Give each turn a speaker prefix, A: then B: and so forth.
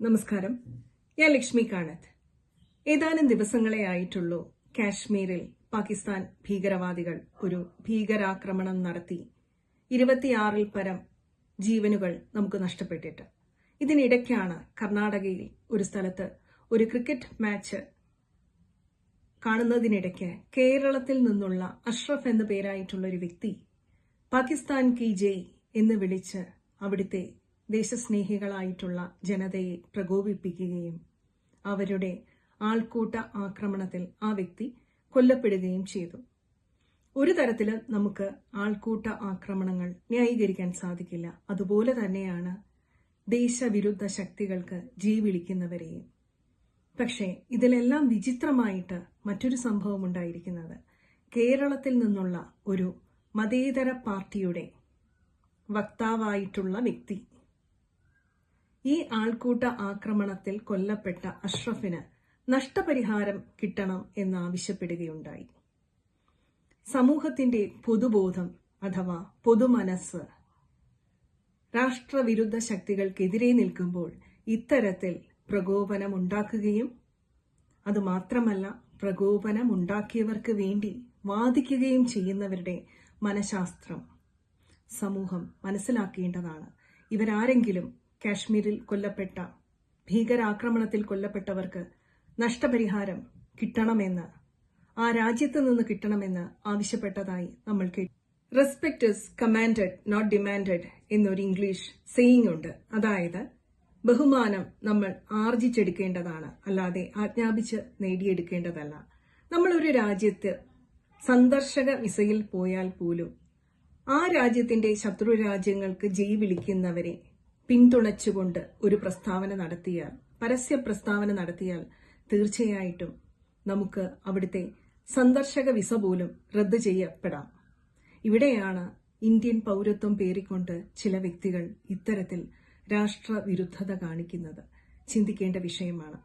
A: നമസ്കാരം. ഞാൻ ലക്ഷ്മി കാണത്ത്. ഏതാനും ദിവസങ്ങളെ ആയിട്ടുള്ളൂ കാശ്മീരിൽ പാകിസ്ഥാൻ ഭീകരവാദികൾ ഒരു ഭീകരാക്രമണം നടത്തി. ഇരുപത്തിയാറിൽ പരം ജീവനുകൾ നമുക്ക് നഷ്ടപ്പെട്ടിട്ട്. ഇതിനിടയ്ക്കാണ് കർണാടകയിൽ ഒരു സ്ഥലത്ത് ഒരു ക്രിക്കറ്റ് മാച്ച് കാണുന്നതിനിടയ്ക്ക് കേരളത്തിൽ നിന്നുള്ള അഷ്റഫ് എന്ന പേരായിട്ടുള്ള ഒരു വ്യക്തി പാകിസ്ഥാൻ കി ജയ് എന്ന് വിളിച്ച് അവിടുത്തെ ദേശസ്നേഹികളായിട്ടുള്ള ജനതയെ പ്രകോപിപ്പിക്കുകയും അവരുടെ ആൾക്കൂട്ട ആക്രമണത്തിൽ ആ വ്യക്തി കൊല്ലപ്പെടുകയും ചെയ്തു. ഒരു തരത്തിൽ നമുക്ക് ആൾക്കൂട്ട ആക്രമണങ്ങൾ ന്യായീകരിക്കാൻ സാധിക്കില്ല. അതുപോലെ തന്നെയാണ് ദേശവിരുദ്ധ ശക്തികൾക്ക് ജീ വിളിക്കുന്നവരെയും. പക്ഷേ ഇതിലെല്ലാം വിചിത്രമായിട്ട് മറ്റൊരു സംഭവം ഉണ്ടായിരിക്കുന്നത് കേരളത്തിൽ നിന്നുള്ള ഒരു മതേതര പാർട്ടിയുടെ വക്താവായിട്ടുള്ള വ്യക്തി ഈ ആൾക്കൂട്ട ആക്രമണത്തിൽ കൊല്ലപ്പെട്ട അഷ്റഫിന് നഷ്ടപരിഹാരം കിട്ടണം എന്നാവശ്യപ്പെടുകയുണ്ടായി സമൂഹത്തിന്റെ പൊതുബോധം അഥവാ പൊതുമനസ് രാഷ്ട്രവിരുദ്ധ ശക്തികൾക്കെതിരെ നിൽക്കുമ്പോൾ ഇത്തരത്തിൽ പ്രകോപനമുണ്ടാക്കുകയും അതുമാത്രമല്ല പ്രകോപനമുണ്ടാക്കിയവർക്ക് വേണ്ടി വാദിക്കുകയും ചെയ്യുന്നവരുടെ മനഃശാസ്ത്രം സമൂഹം മനസ്സിലാക്കേണ്ടതാണ്. ഇവരാരെങ്കിലും കാശ്മീരിൽ കൊല്ലപ്പെട്ട ഭീകരാക്രമണത്തിൽ കൊല്ലപ്പെട്ടവർക്ക് നഷ്ടപരിഹാരം കിട്ടണമെന്ന് ആ രാജ്യത്ത് നിന്ന് കിട്ടണമെന്ന് ആവശ്യപ്പെട്ടതായി നമ്മൾ കേട്ടു. Respect is commanded not demanded എന്നൊരു ഇംഗ്ലീഷ് സെയിങ് ഉണ്ട്. അതായത് ബഹുമാനം നമ്മൾ ആർജിച്ചെടുക്കേണ്ടതാണ് അല്ലാതെ ആജ്ഞാപിച്ച് നേടിയെടുക്കേണ്ടതല്ല. നമ്മൾ ഒരു രാജ്യത്ത് സന്ദർശക വിസയിൽ പോയാൽ പോലും ആ രാജ്യത്തിന്റെ ശത്രു രാജ്യങ്ങൾക്ക് ജയ് വിളിക്കുന്നവരെ പിന്തുണച്ചുകൊണ്ട് ഒരു പ്രസ്താവന നടത്തിയാൽ പരസ്യ പ്രസ്താവന നടത്തിയാൽ തീർച്ചയായിട്ടും നമുക്ക് അവിടുത്തെ സന്ദർശക വിസ പോലും റദ്ദ് ചെയ്യപ്പെടാം. ഇവിടെയാണ് ഇന്ത്യൻ പൗരത്വം പേറിക്കൊണ്ട് ചില വ്യക്തികൾ ഇത്തരത്തിൽ രാഷ്ട്രവിരുദ്ധത കാണിക്കുന്നത്. ചിന്തിക്കേണ്ട വിഷയമാണ്.